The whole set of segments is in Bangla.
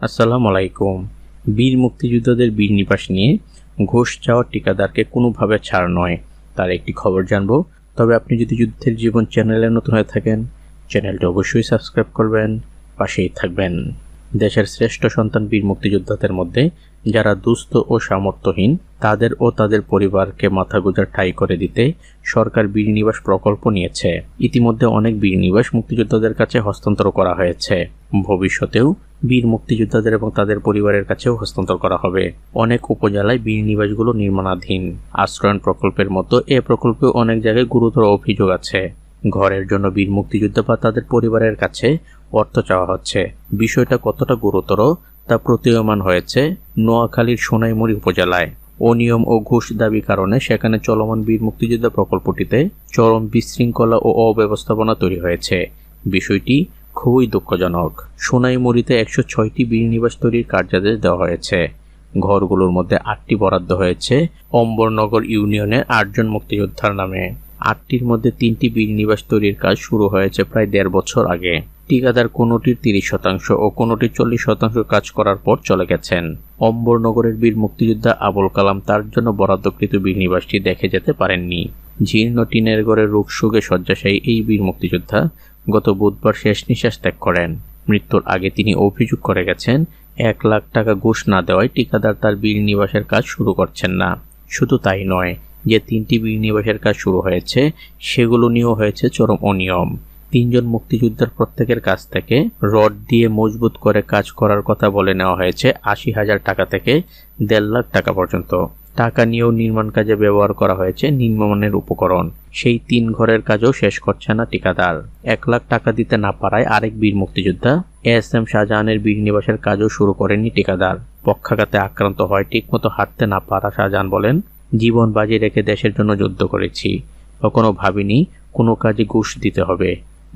আসসালামু আলাইকুম বীর মুক্তিযোদ্ধাদের বীর নিবাস নিয়ে ঘোষ চাওয়া ঠিকাদারকে কোনোভাবে ছাড় নয়, তার একটি খবর জানব। তবে আপনি যদি যুদ্ধের জীবন চ্যানেলে নতুন হয়ে থাকেন, চ্যানেলটি অবশ্যই সাবস্ক্রাইব করবেন, পাশেই থাকবেন। দেশের শ্রেষ্ঠ সন্তান বীর মুক্তিযোদ্ধাদের মধ্যে যারা দুস্থ ও সামর্থ্যহীন, তাদের ও তাদের পরিবারকে মাথা গোজার ঠাই করে দিতে সরকার বীর নিবাস প্রকল্প নিয়েছে। ইতিমধ্যে অনেক বীর নিবাস মুক্তিযোদ্ধাদের কাছে হস্তান্তর করা হয়েছে। ভবিষ্যতেও বীর মুক্তিযোদ্ধাদের এবং তাদের পরিবারের কাছেও হস্তান্তর করা হবে। অনেক উপজেলায় বীর নিবাসগুলো নির্মাণাধীন। আশ্রয়ণ প্রকল্পের মতো এ প্রকল্পে অনেক জায়গায় গুরুতর অভিযোগ আছে। ঘরের জন্য বীর মুক্তিযোদ্ধা বা তাদের পরিবারের কাছে অর্থ চাওয়া হচ্ছে। বিষয়টা কতটা গুরুতর তা প্রতীয়মান হয়েছে নোয়াখালীর সোনাইমুড়ি উপজেলায়। অনিয়ম ও ঘুষ দাবি কারণে সেখানে চলমান বীর মুক্তিযোদ্ধা প্রকল্পটিতে চরম বিশৃঙ্খলা ও অব্যবস্থাপনা তৈরি হয়েছে। বিষয়টি খুবই দুঃখজনক। সোনাইমুড়িতে একশো ছয়টি বীর তৈরির কার্যাদেশ দেওয়া হয়েছে। ঘরগুলোর মধ্যে আটটি বরাদ্দ হয়েছে অম্বরনগর ইউনিয়নের আটজন মুক্তিযোদ্ধার নামে। আটটির মধ্যে তিনটি বীর নিবাস তৈরির কাজ শুরু হয়েছে প্রায় দেড় বছর আগে। ঠিকাদার কোনোটির তিরিশ শতাংশ ও কোনোটির চল্লিশ শতাংশ কাজ করার পর চলে গেছেন। অম্বরনগরের বীর মুক্তিযোদ্ধা আবুল কালাম তার জন্য বরাদ্দকৃত বীর নিবাসটি দেখে যেতে পারেননি। জীর্ণ টিনের ঘরের রোগশোকে শয্যাশায়ী এই বীর মুক্তিযোদ্ধা গত বুধবার শেষ নিঃশ্বাস ত্যাগ করেন। মৃত্যুর আগে তিনি অভিযোগ করে গেছেন, এক লাখ টাকা ঘুষ না দেওয়ায় ঠিকাদার তার বীর নিবাসের কাজ শুরু করছেন না। শুধু তাই নয়, যে তিনটি বীর নিবাসের কাজ শুরু হয়েছে, সেগুলো নিয়েও হয়েছে চরম অনিয়ম। তিনজন মুক্তিযোদ্ধার প্রত্যেকের কাছ থেকে রড দিয়ে মজবুত করে কাজ করার কথা বলে নেওয়া হয়েছে আশি হাজার টাকা থেকে দেড় লাখ টাকা পর্যন্ত। টাকা নিয়েও নির্মাণ কাজে ব্যবহার করা হয়েছে নিম্নমানের উপকরণ। সেই তিন ঘরের কাজও শেষ করছে না ঠিকাদার। এক লাখ টাকা দিতে না পারায় আরেক বীর মুক্তিযোদ্ধা এস এম শাহজাহানের বীর নিবাসের কাজও শুরু করেনি ঠিকাদার। পক্ষাঘাতে আক্রান্ত হয় ঠিকমতো হাঁটতে না পারা শাহজাহান বলেন, জীবন বাজি রেখে দেশের জন্য যুদ্ধ করেছি। কখনো ভাবিনি কোনো কাজে ঘুষ দিতে হবে।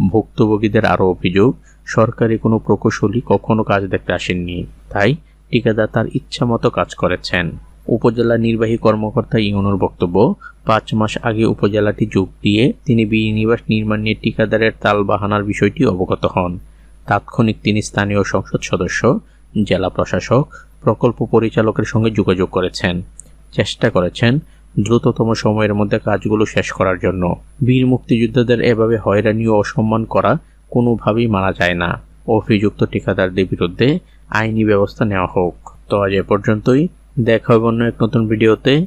ভুক্তভোগীদের আরও অভিযোগ, সরকারি কোনো প্রকৌশলী কখনো কাজ দেখতে আসেননি। তাই ঠিকাদার তার ইচ্ছা মতো কাজ করেছেন। উপজেলা নির্বাহী কর্মকর্তা ইউনুর বক্তব্য পাঁচ মাস আগে উপজেলাটি যোগ দিয়ে তিনি বিনিবাস নির্মাণ নিয়ে ঠিকাদারের তালবাহানার বিষয়টি অবগত হন। তাৎক্ষণিক তিনি স্থানীয় সংসদ সদস্য, জেলা প্রশাসক, প্রকল্প পরিচালকের সঙ্গে যোগাযোগ করেছেন। চেষ্টা করেছেন দ্রুততম সময়ের মধ্যে কাজগুলো শেষ করার জন্য। বীর মুক্তিযোদ্ধাদের এভাবে হয়রানি ও অসম্মান করা কোনোভাবেই মানা যায় না। অভিযুক্ত ঠিকাদারদের বিরুদ্ধে আইনি ব্যবস্থা নেওয়া হোক। তো আজ এ পর্যন্তই। দেখা হবে অন্য এক নতুন ভিডিওতে।